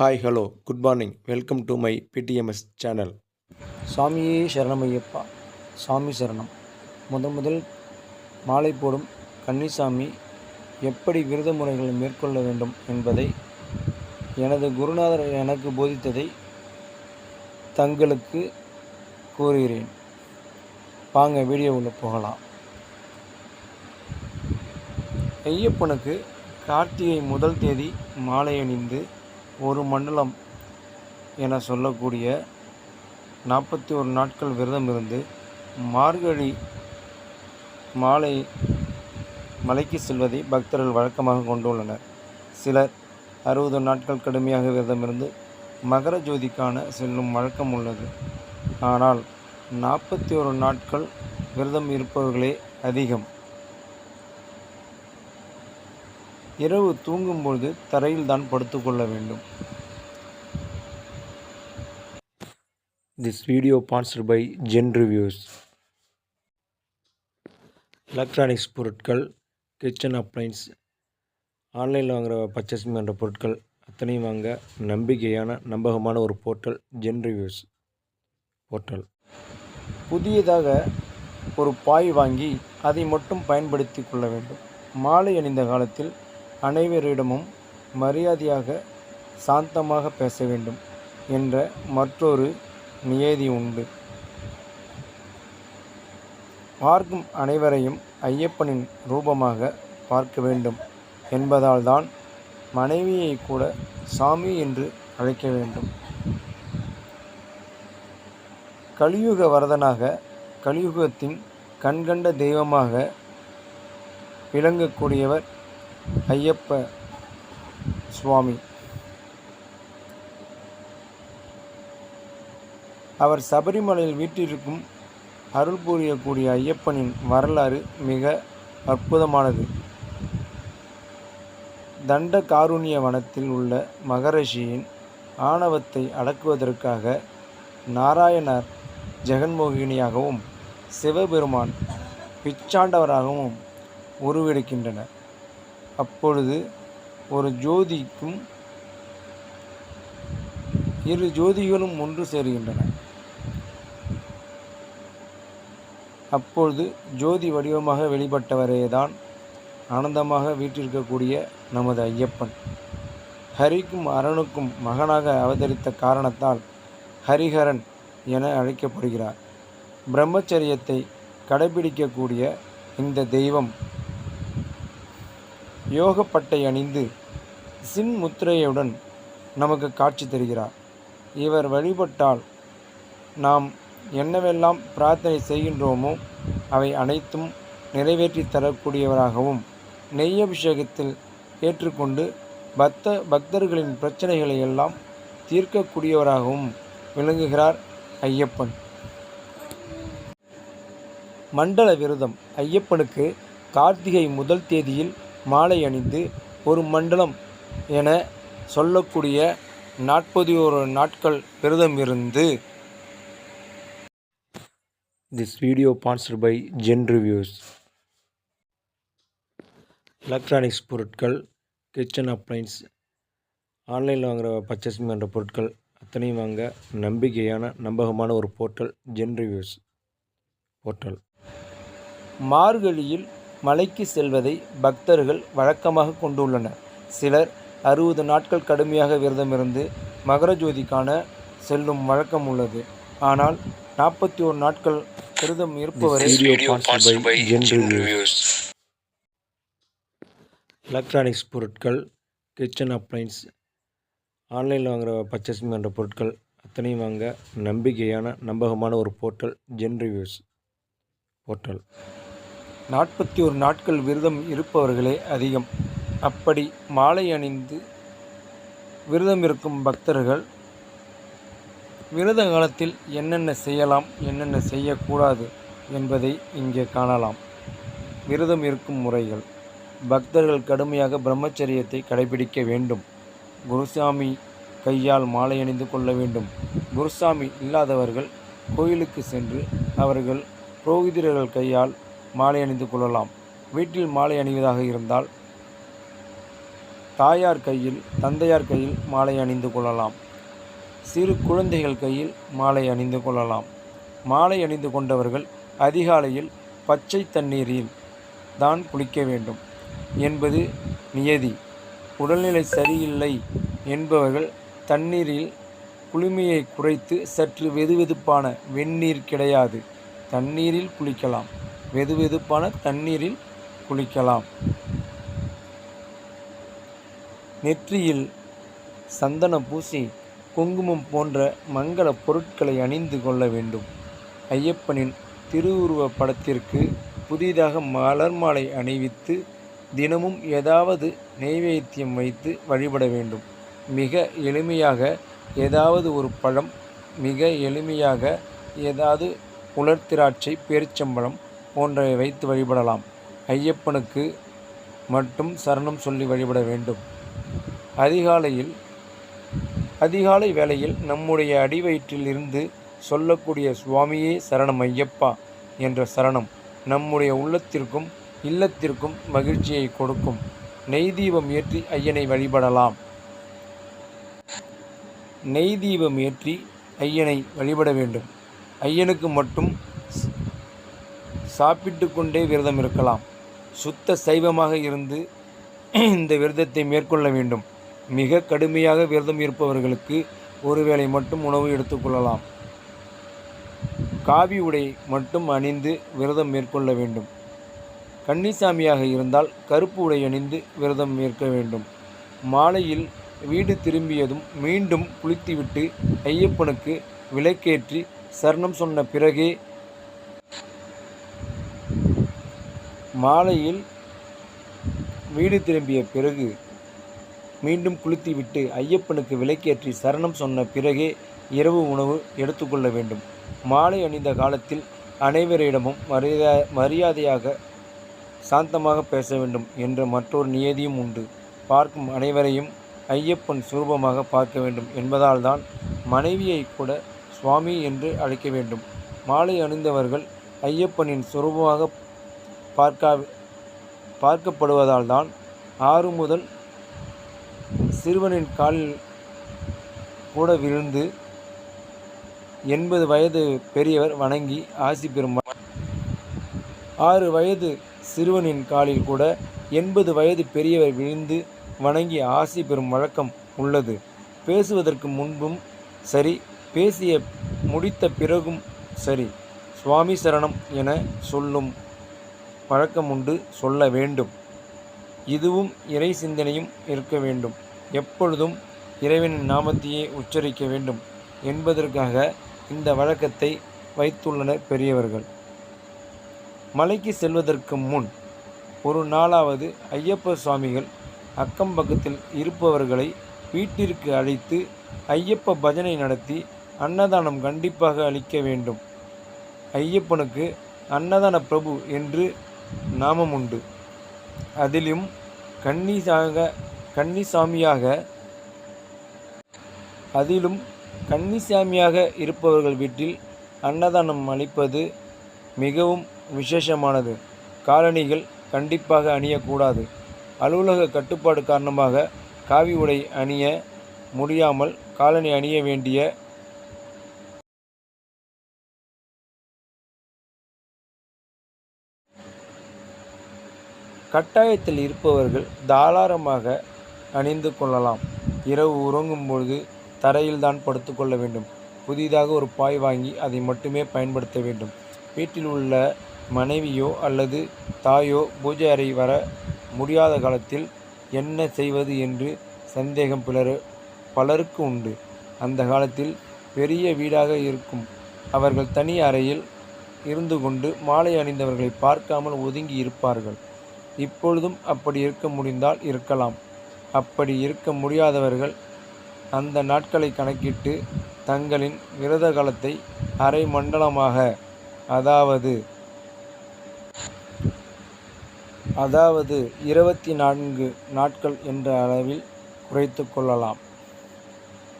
Hi hello good morning welcome to my PTMS channel சாமியே சரணமையப்பா. சாமி சரணம். முத முதல் மாலை போடும் கன்னிசாமி எப்படி விரத முறைகளை மேற்கொள்ள வேண்டும் என்பதை எனது குருநாதர் எனக்கு போதித்ததை தங்களுக்கு கூறுகிறேன். வாங்க வீடியோவில் போகலாம். ஐயப்பனுக்கு கார்த்திகை முதல் தேதி மாலை அணிந்து ஒரு மண்டலம் என சொல்லக்கூடிய நாற்பத்தி ஒரு நாட்கள் விரதம் இருந்து மார்கழி மாலை மலைக்கு செல்வதை பக்தர்கள் வழக்கமாக கொண்டுள்ளனர். சிலர் அறுபது நாட்கள் கடுமையாக விரதம் இருந்து மகர ஜோதிக்கான செல்லும் வழக்கம் உள்ளது. ஆனால் நாற்பத்தி ஒரு நாட்கள் விரதம் இருப்பவர்களே அதிகம். இரவு தூங்கும்பொழுது தரையில் தான் படுத்துக்கொள்ள வேண்டும். This video sponsored by Zen reviews electronics பொருட்கள் கிச்சன் அப்ளைன்ஸ் ஆன்லைனில் வாங்குகிற பர்ச்சேஸ் பண்ணுற பொருட்கள் அத்தனையும் வாங்க நம்பிக்கையான நம்பகமான ஒரு போர்ட்டல் ஜென் ரிவ்யூஸ் போர்ட்டல் புதியதாக ஒரு பாய் வாங்கி அதை மட்டும் பயன்படுத்தி கொள்ள வேண்டும். மாலை அணிந்த காலத்தில் அனைவரிடமும் மரியாதையாக சாந்தமாக பேச வேண்டும் என்ற மற்றொரு நியதி உண்டு. பார்க்கும் அனைவரையும் ஐயப்பனின் ரூபமாக பார்க்க வேண்டும் என்பதால்தான் மனைவியை கூட சாமி என்று அழைக்க வேண்டும். கலியுக வரதனாக கலியுகத்தின் கண்கண்ட தெய்வமாக விளங்கக்கூடியவர் ஐயப்ப சுவாமி. அவர் சபரிமலையில் வீட்டிற்கும் அருள் புரியக்கூடிய ஐயப்பனின் வரலாறு மிக அற்புதமானது. தண்ட காருண்ய வனத்தில் உள்ள மகரிஷியின் ஆணவத்தை அடக்குவதற்காக நாராயணர் ஜெகன்மோகினியாகவும் சிவபெருமான் பிச்சாண்டவராகவும் உருவெடுக்கின்றனர். அப்பொழுது ஒரு ஜோதிக்கும் இரு ஜோதிகளும் ஒன்று சேருகின்றன. அப்பொழுது ஜோதி வடிவமாக வெளிப்பட்டவரேதான் ஆனந்தமாக வீற்றிருக்கக்கூடிய நமது ஐயப்பன். ஹரிக்கும் அரணுக்கும் மகனாக அவதரித்த காரணத்தால் ஹரிஹரன் என அழைக்கப்படுகிறார். பிரம்மச்சரியத்தை கடைபிடிக்கக்கூடிய இந்த தெய்வம் யோகப்பட்டை அணிந்து சின் முத்திரையுடன் நமக்கு காட்சி தருகிறார். இவர் வழிபட்டால் நாம் என்னவெல்லாம் பிரார்த்தனை செய்கின்றோமோ அவை அனைத்தும் நிறைவேற்றி தரக்கூடியவராகவும் நெய் அபிஷேகத்தில் ஏற்றுக்கொண்டு பக்த பக்தர்களின் பிரச்சனைகளை எல்லாம் தீர்க்கக்கூடியவராகவும் விளங்குகிறார் ஐயப்பன். மண்டல விரதம் ஐயப்பனுக்கு கார்த்திகை முதல் தேதியில் மாலை அணிந்து ஒரு மண்டலம் என சொல்லக்கூடிய நாற்பத்தி ஒரு நாட்கள் விரதம் இருந்து this video sponsored by Zen reviews electronics பொருட்கள் கிச்சன் அப்ளைன்ஸ் ஆன்லைனில் வாங்குகிற பர்ச்சேஸ் பண்ணுற பொருட்கள் அத்தனையும் வாங்க நம்பிக்கையான நம்பகமான ஒரு போர்ட்டல் ஜென் ரிவ்யூஸ் போர்ட்டல் மார்கழியில் மலைக்கு செல்வதை பக்தர்கள் வழக்கமாக கொண்டுள்ளனர். சிலர் அறுபது நாட்கள் கடுமையாக விரதமிருந்து மகர ஜோதிக்கான செல்லும் வழக்கம் உள்ளது. ஆனால் நாற்பத்தி ஒரு நாட்கள் விரதம் இருப்பவரை எலக்ட்ரானிக்ஸ் பொருட்கள் கிச்சன் அப்ளைன்ஸ் ஆன்லைனில் வாங்குகிற பர்ச்சேஸ் பண்ணுற பொருட்கள் அத்தனையும் வாங்க நம்பிக்கையான நம்பகமான ஒரு போர்ட்டல் ஜென் ரிவ்யூஸ் போர்ட்டல் நாற்பத்தி ஒரு நாட்கள் விரதம் இருப்பவர்களே அதிகம். அப்படி மாலை அணிந்து விரதம் இருக்கும் பக்தர்கள் விரத காலத்தில் என்னென்ன செய்யலாம் என்னென்ன செய்யக்கூடாது என்பதை இங்கே காணலாம். விரதம் இருக்கும் முறைகள். பக்தர்கள் கடுமையாக பிரம்மச்சரியத்தை கடைபிடிக்க வேண்டும். குருசாமி கையால் மாலை அணிந்து கொள்ள வேண்டும். குருசாமி இல்லாதவர்கள் கோயிலுக்கு சென்று அவர்கள் புரோகிதர்கள் கையால் மாலை அணிந்து கொள்ளலாம். வீட்டில் மாலை அணிவதாக இருந்தால் தாயார் கையில் தந்தையார் கையில் மாலை அணிந்து கொள்ளலாம். சிறு குழந்தைகள் கையில் மாலை அணிந்து கொள்ளலாம். மாலை அணிந்து கொண்டவர்கள் அதிகாலையில் பச்சை தண்ணீரில் தான் குளிக்க வேண்டும் என்பது நியதி. உடல்நிலை சரியில்லை என்பவர்கள் தண்ணீரில் குளுமையை குறைத்து சற்று வெதுவெதுப்பான வெந்நீர் கிடையாது. தண்ணீரில் குளிக்கலாம். வெதுவெதுப்பான தண்ணீரில் குளிக்கலாம். நெற்றியில் சந்தனம் பூசி குங்குமம் போன்ற மங்கள பொருட்களை அணிந்து கொள்ள வேண்டும். ஐயப்பனின் திருவுருவ படத்திற்கு புதிதாக மலர் மாலை அணிவித்து தினமும் ஏதாவது நெய்வேத்தியம் வைத்து வழிபட வேண்டும். மிக எளிமையாக ஏதாவது ஒரு பழம் மிக எளிமையாக ஏதாவது உலர் திராட்சை பேரிச்சம்பழம் போன்றவை வைத்து வழிபடலாம். ஐயப்பனுக்கு மட்டும் சரணம் சொல்லி வழிபட வேண்டும். அதிகாலையில் அதிகாலை வேளையில் நம்முடைய அடிவயிற்றில் இருந்து சொல்லக்கூடிய சுவாமியே சரணம் ஐயப்பா என்ற சரணம் நம்முடைய உள்ளத்திற்கும் இல்லத்திற்கும் மகிழ்ச்சியை கொடுக்கும். நெய் தீபம் ஏற்றி ஐயனை வழிபடலாம். நெய் தீபம் ஏற்றி ஐயனை வழிபட வேண்டும். ஐயனுக்கு மட்டும் சாப்பிட்டு கொண்டே விரதம் இருக்கலாம். சுத்த சைவமாக இருந்து இந்த விரதத்தை மேற்கொள்ள வேண்டும். மிக கடுமையாக விரதம் இருப்பவர்களுக்கு ஒருவேளை மட்டும் உணவு எடுத்துக்கொள்ளலாம் காவி உடை மட்டும் அணிந்து விரதம் மேற்கொள்ள வேண்டும். கன்னிசாமியாக இருந்தால் கருப்பு உடை அணிந்து விரதம் மேற்க வேண்டும். மாலையில் வீடு திரும்பியதும் மீண்டும் குளித்துவிட்டு ஐயப்பனுக்கு விளக்கேற்றி சரணம் சொன்ன பிறகே மாலையில் வீடு திரும்பிய பிறகு மீண்டும் குளித்துவிட்டு ஐயப்பனுக்கு விளக்கேற்றி சரணம் சொன்ன பிறகே இரவு உணவு எடுத்துக்கொள்ள வேண்டும். மாலை அணிந்த காலத்தில் அனைவரிடமும் மரியா மரியாதையாக சாந்தமாக பேச வேண்டும் என்ற மற்றொரு நியதியும் உண்டு. பார்க்கும் அனைவரையும் ஐயப்பன் சுரூபமாக பார்க்க வேண்டும் என்பதால்தான் மனைவியை கூட சுவாமி என்று அழைக்க வேண்டும். மாலை அணிந்தவர்கள் ஐயப்பனின் சுரூபமாக பார்க்கா பார்க்கப்படுவதால் தான் ஆறு முதல் சிறுவனின் காலில் கூட விழுந்து எண்பது வயது பெரியவர் வணங்கி ஆசி பெறும் ஆறு வயது சிறுவனின் காலில் கூட எண்பது வயது பெரியவர் விழுந்து வணங்கி ஆசி பெறும் வழக்கம் உள்ளது. பேசுவதற்கு முன்பும் சரி பேசிய முடித்த பிறகும் சரி. சுவாமி சரணம் என சொல்லும் வழக்கம் உண்டு சொல்ல வேண்டும். இதுவும் இறை சிந்தனையும் இருக்க வேண்டும். எப்பொழுதும் இறைவனின் நாமத்தையே உச்சரிக்க வேண்டும் என்பதற்காக இந்த வழக்கத்தை வைத்துள்ளனர் பெரியவர்கள். மலைக்கு செல்வதற்கு முன் ஒரு நாளாவது ஐயப்ப சுவாமிகள் அக்கம் பக்கத்தில் இருப்பவர்களை வீட்டிற்கு அழைத்து ஐயப்ப பஜனை நடத்தி அன்னதானம் கண்டிப்பாக அளிக்க வேண்டும். ஐயப்பனுக்கு அன்னதான பிரபு என்று நாமம் உண்டு அதிலும் கன்னிசாக கன்னிசாமியாக அதிலும் கன்னிசாமியாக இருப்பவர்கள் வீட்டில் அன்னதானம் அளிப்பது மிகவும் விசேஷமானது. காலணிகள் கண்டிப்பாக அணியக்கூடாது. அலுவலக கட்டுப்பாடு காரணமாக காவி உடை அணிய முடியாமல் காலணி அணிய வேண்டிய கட்டாயத்தில் இருப்பவர்கள் தாராளமாக அணிந்து கொள்ளலாம். இரவு உறங்கும் பொழுது தரையில் தான் படுத்துக்கொள்ள வேண்டும். புதிதாக ஒரு பாய் வாங்கி அதை மட்டுமே பயன்படுத்த வேண்டும். வீட்டில் உள்ள மனைவியோ அல்லது தாயோ பூஜை அறை வர முடியாத காலத்தில் என்ன செய்வது என்று சந்தேகம் பிலர் பலருக்கு உண்டு. அந்த காலத்தில் பெரிய வீடாக இருக்கும். அவர்கள் தனி அறையில் இருந்து கொண்டு மாலை அணிந்தவர்களை பார்க்காமல் ஒதுங்கி இருப்பார்கள். இப்பொழுதும் அப்படி இருக்க முடிந்தால் இருக்கலாம். அப்படி இருக்க முடியாதவர்கள் அந்த நாட்களை கணக்கிட்டு தங்களின் விரத காலத்தை அரை மண்டலமாக அதாவது அதாவது இருபத்தி நான்கு நாட்கள் என்ற அளவில் குறைத்து கொள்ளலாம்.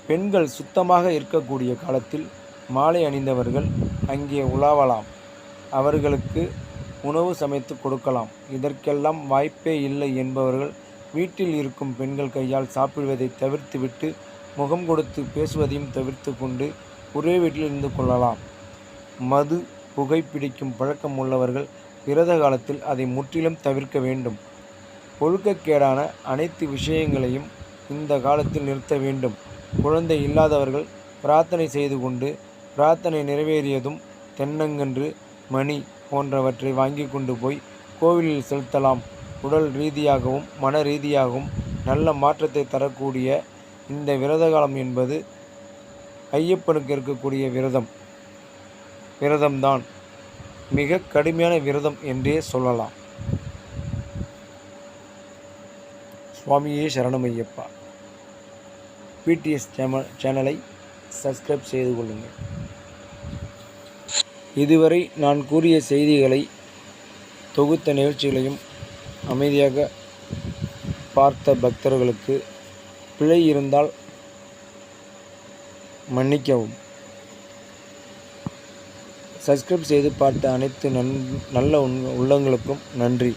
பெண்கள் சுத்தமாக இருக்கக்கூடிய காலத்தில் மாலை அணிந்தவர்கள் அங்கே உலாவலாம். அவர்களுக்கு உணவு சமைத்து கொடுக்கலாம். இதற்கெல்லாம் வாய்ப்பே இல்லை என்பவர்கள் வீட்டில் இருக்கும் பெண்கள் கையால் சாப்பிடுவதை தவிர்த்துவிட்டு முகம் கொடுத்து பேசுவதையும் தவிர்த்து கொண்டு ஒரே வீட்டில் இருந்து கொள்ளலாம். மது புகைப்பிடிக்கும் பழக்கம் உள்ளவர்கள் விரத காலத்தில் அதை முற்றிலும் தவிர்க்க வேண்டும். ஒழுக்கக்கேடான அனைத்து விஷயங்களையும் இந்த காலத்தில் நிறுத்த வேண்டும். குழந்தை இல்லாதவர்கள் பிரார்த்தனை செய்து கொண்டு பிரார்த்தனை நிறைவேறியதும் தென்னங்கன்று மணி போன்றவற்றை வாங்கி கொண்டு போய் கோவிலில் செலுத்தலாம். உடல் ரீதியாகவும் மன ரீதியாகவும் நல்ல மாற்றத்தை தரக்கூடிய இந்த விரத காலம் என்பது ஐயப்பனுக்கு இருக்கக்கூடிய விரதம். விரதம்தான். மிக கடுமையான விரதம் என்றே சொல்லலாம். சுவாமியே சரணமையப்பா. பிடிஎஸ் சேனல் சேனலை சப்ஸ்கிரைப் செய்து கொள்ளுங்கள். இதுவரை நான் கூறிய செய்திகளை தொகுத்த நிகழ்ச்சிகளையும் அமைதியாக பார்த்த பக்தர்களுக்கு பிழை இருந்தால் மன்னிக்கவும். சப்ஸ்கிரைப் செய்து பார்த்த அனைத்து நன் நல்ல உள்ளங்களுக்கும் நன்றி.